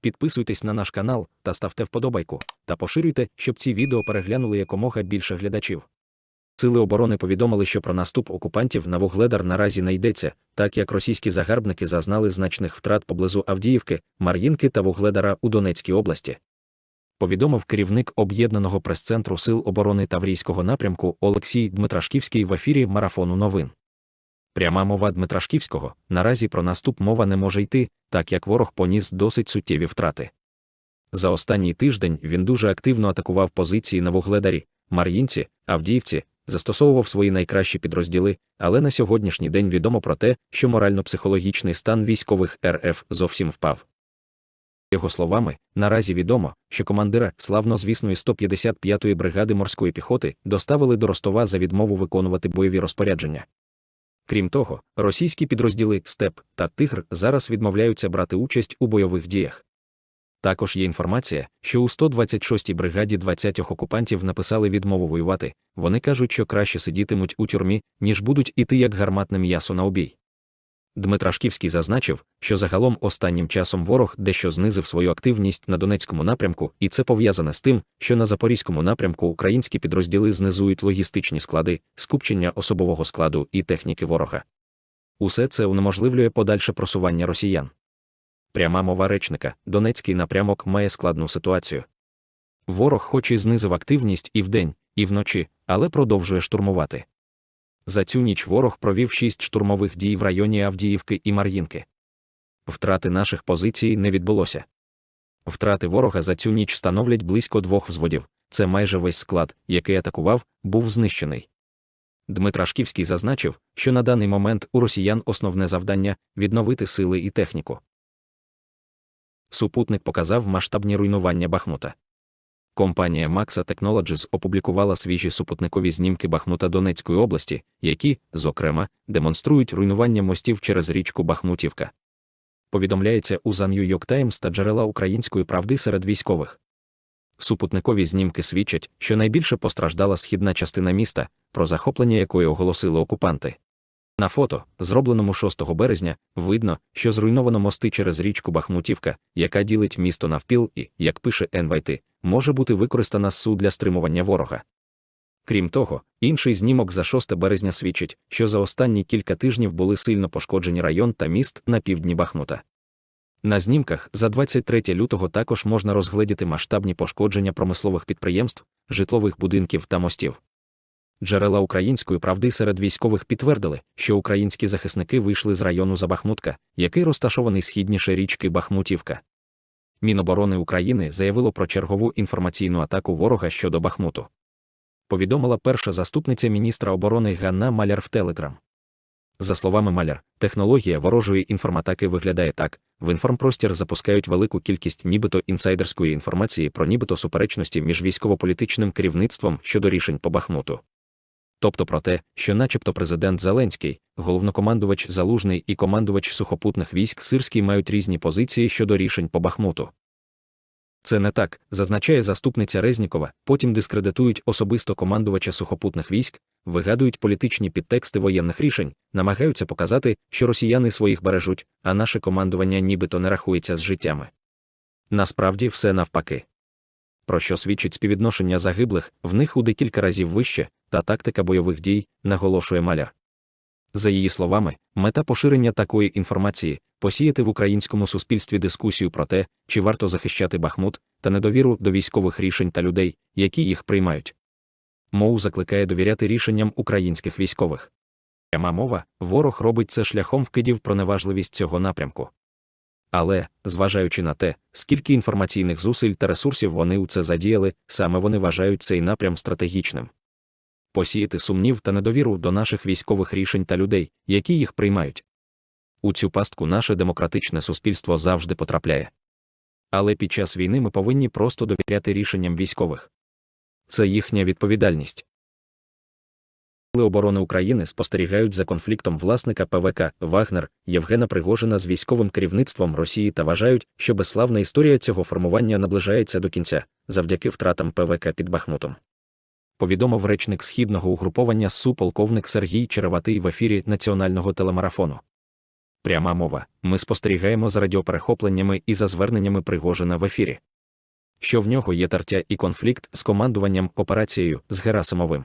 Підписуйтесь на наш канал та ставте вподобайку, та поширюйте, щоб ці відео переглянули якомога більше глядачів. Сили оборони повідомили, що про наступ окупантів на Вугледар наразі не йдеться, так як російські загарбники зазнали значних втрат поблизу Авдіївки, Мар'їнки та Вугледара у Донецькій області. Повідомив керівник об'єднаного прес-центру Сил оборони Таврійського напрямку Олексій Дмитрашківський в ефірі марафону новин. Пряма мова Дмитрашківського наразі про наступ мова не може йти, так як ворог поніс досить суттєві втрати. За останній тиждень він дуже активно атакував позиції на Вугледарі, Мар'їнці, Авдіївці, застосовував свої найкращі підрозділи, але на сьогоднішній день відомо про те, що морально-психологічний стан військових РФ зовсім впав. Його словами, наразі відомо, що командира славнозвісної 155-ї бригади морської піхоти доставили до Ростова за відмову виконувати бойові розпорядження. Крім того, російські підрозділи Степ та Тигр зараз відмовляються брати участь у бойових діях. Також є інформація, що у 126-й бригаді 20 окупантів написали відмову воювати, вони кажуть, що краще сидітимуть у тюрмі, ніж будуть іти як гарматне м'ясо на обій. Дмитрашківський зазначив, що загалом останнім часом ворог дещо знизив свою активність на Донецькому напрямку, і це пов'язане з тим, що на Запорізькому напрямку українські підрозділи знизують логістичні склади, скупчення особового складу і техніки ворога. Усе це унеможливлює подальше просування росіян. Пряма мова речника, Донецький напрямок має складну ситуацію. Ворог хоч і знизив активність і вдень, і вночі, але продовжує штурмувати. За цю ніч ворог провів шість штурмових дій в районі Авдіївки і Мар'їнки. Втрати наших позицій не відбулося. Втрати ворога за цю ніч становлять близько двох взводів. Це майже весь склад, який атакував, був знищений. Дмитрашківський зазначив, що на даний момент у росіян основне завдання відновити сили і техніку. Супутник показав масштабні руйнування Бахмута. Компанія Maxa Technologies опублікувала свіжі супутникові знімки Бахмута Донецької області, які, зокрема, демонструють руйнування мостів через річку Бахмутівка. Повідомляється у The New York Times та джерела української правди серед військових. Супутникові знімки свідчать, що найбільше постраждала східна частина міста, про захоплення якої оголосили окупанти. На фото, зробленому 6 березня, видно, що зруйновано мости через річку Бахмутівка, яка ділить місто навпіл і, як пише НВТ, може бути використана СУ для стримування ворога. Крім того, інший знімок за 6 березня свідчить, що за останні кілька тижнів були сильно пошкоджені район та міст на півдні Бахмута. На знімках за 23 лютого також можна розгледіти масштабні пошкодження промислових підприємств, житлових будинків та мостів. Джерела української правди серед військових підтвердили, що українські захисники вийшли з району Забахмутка, який розташований східніше річки Бахмутівка. Міноборони України заявило про чергову інформаційну атаку ворога щодо Бахмуту. Повідомила перша заступниця міністра оборони Ганна Маляр в Телеграм. За словами Маляр, технологія ворожої інформатаки виглядає так: в інформпростір запускають велику кількість нібито інсайдерської інформації про нібито суперечності між військово-політичним керівництвом щодо рішень по Бахмуту. Тобто про те, що, начебто, президент Зеленський, головнокомандувач Залужний і командувач сухопутних військ Сирський мають різні позиції щодо рішень по Бахмуту. Це не так, зазначає заступниця Резнікова, потім дискредитують особисто командувача сухопутних військ, вигадують політичні підтексти воєнних рішень, намагаються показати, що росіяни своїх бережуть, а наше командування нібито не рахується з життями. Насправді все навпаки. Про що свідчить співвідношення загиблих, в них у декілька разів вище, та тактика бойових дій, наголошує маляр. За її словами, мета поширення такої інформації посіяти в українському суспільстві дискусію про те, чи варто захищати Бахмут та недовіру до військових рішень та людей, які їх приймають. Моу закликає довіряти рішенням українських військових. Пряма мова, ворог робить це шляхом вкидів про неважливість цього напрямку. Але, зважаючи на те, скільки інформаційних зусиль та ресурсів вони у це задіяли, саме вони вважають цей напрям стратегічним. Посіяти сумнів та недовіру до наших військових рішень та людей, які їх приймають. У цю пастку наше демократичне суспільство завжди потрапляє. Але під час війни ми повинні просто довіряти рішенням військових. Це їхня відповідальність. Сили оборони України спостерігають за конфліктом власника ПВК Вагнер Євгена Пригожина з військовим керівництвом Росії та вважають, що безславна історія цього формування наближається до кінця завдяки втратам ПВК під Бахмутом. Повідомив речник східного угруповання СУ полковник Сергій Череватий в ефірі національного телемарафону. Пряма мова. Ми спостерігаємо за радіоперехопленнями і за зверненнями Пригожина в ефірі. Що в нього є тертя і конфлікт з командуванням операцією з Герасимовим.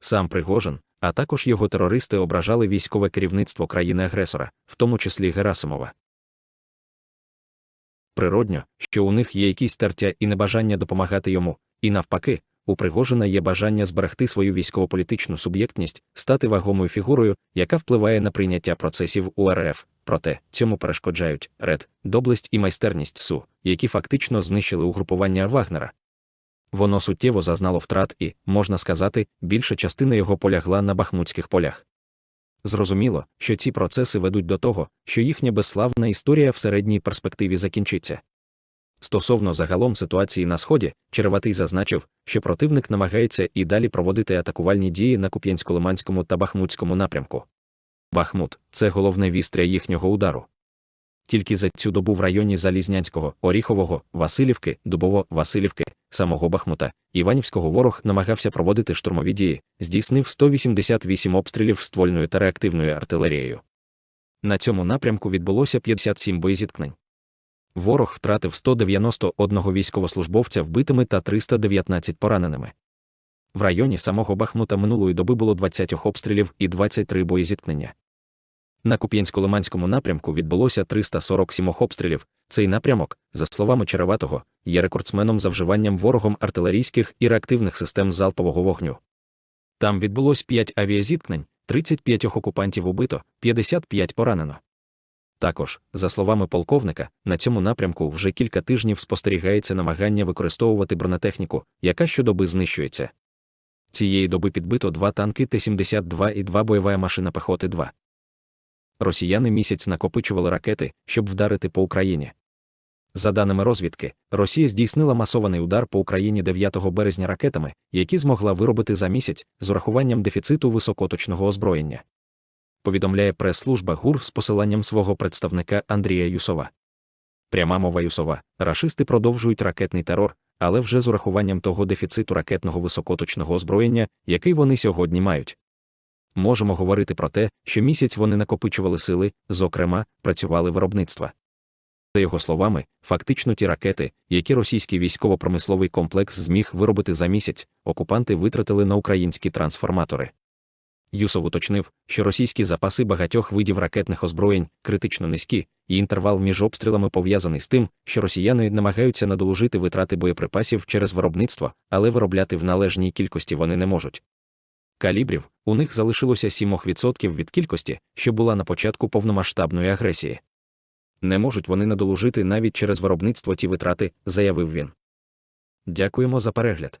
Сам Пригожин, а також його терористи ображали військове керівництво країни-агресора, в тому числі Герасимова. Природньо, що у них є якісь тертя і небажання допомагати йому, і навпаки, у Пригожина є бажання зберегти свою військово-політичну суб'єктність, стати вагомою фігурою, яка впливає на прийняття процесів у РФ. Проте цьому перешкоджають ред, доблесть і майстерність СУ, які фактично знищили угрупування Вагнера. Воно суттєво зазнало втрат і, можна сказати, більша частина його полягла на бахмутських полях. Зрозуміло, що ці процеси ведуть до того, що їхня безславна історія в середній перспективі закінчиться. Стосовно загалом ситуації на Сході, Череватий зазначив, що противник намагається і далі проводити атакувальні дії на Куп'янсько-Лиманському та Бахмутському напрямку. Бахмут це головне вістря їхнього удару. Тільки за цю добу в районі Залізнянського, Оріхового, Васильівки, Дубово, Васильівки, самого Бахмута, Іванівського ворог намагався проводити штурмові дії, здійснив 188 обстрілів ствольною та реактивною артилерією. На цьому напрямку відбулося 57 боєзіткнень. Ворог втратив 191 військовослужбовця вбитими та 319 пораненими. В районі самого Бахмута минулої доби було 20 обстрілів і 23 боєзіткнення. На Куп'янсько-Лиманському напрямку відбулося 347 обстрілів. Цей напрямок, за словами Череватого, є рекордсменом за вживанням ворогом артилерійських і реактивних систем залпового вогню. Там відбулось 5 авіазіткнень, 35 окупантів убито, 55 поранено. Також, за словами полковника, на цьому напрямку вже кілька тижнів спостерігається намагання використовувати бронетехніку, яка щодоби знищується. Цієї доби підбито два танки Т-72 і два бойова машина пехоти 2. Росіяни місяць накопичували ракети, щоб вдарити по Україні. За даними розвідки, Росія здійснила масований удар по Україні 9 березня ракетами, які змогла виробити за місяць з урахуванням дефіциту високоточного озброєння. Повідомляє прес-служба ГУР з посиланням свого представника Андрія Юсова. Пряма мова Юсова, рашисти продовжують ракетний терор, але вже з урахуванням того дефіциту ракетного високоточного озброєння, який вони сьогодні мають. Можемо говорити про те, що місяць вони накопичували сили, зокрема, працювали виробництва. За його словами, фактично ті ракети, які російський військово-промисловий комплекс зміг виробити за місяць, окупанти витратили на українські трансформатори. Юсов уточнив, що російські запаси багатьох видів ракетних озброєнь критично низькі, і інтервал між обстрілами пов'язаний з тим, що росіяни намагаються надолужити витрати боєприпасів через виробництво, але виробляти в належній кількості вони не можуть. Калібрів у них залишилося 7% від кількості, що була на початку повномасштабної агресії. Не можуть вони надолужити навіть через виробництво ті витрати, заявив він. Дякуємо за перегляд.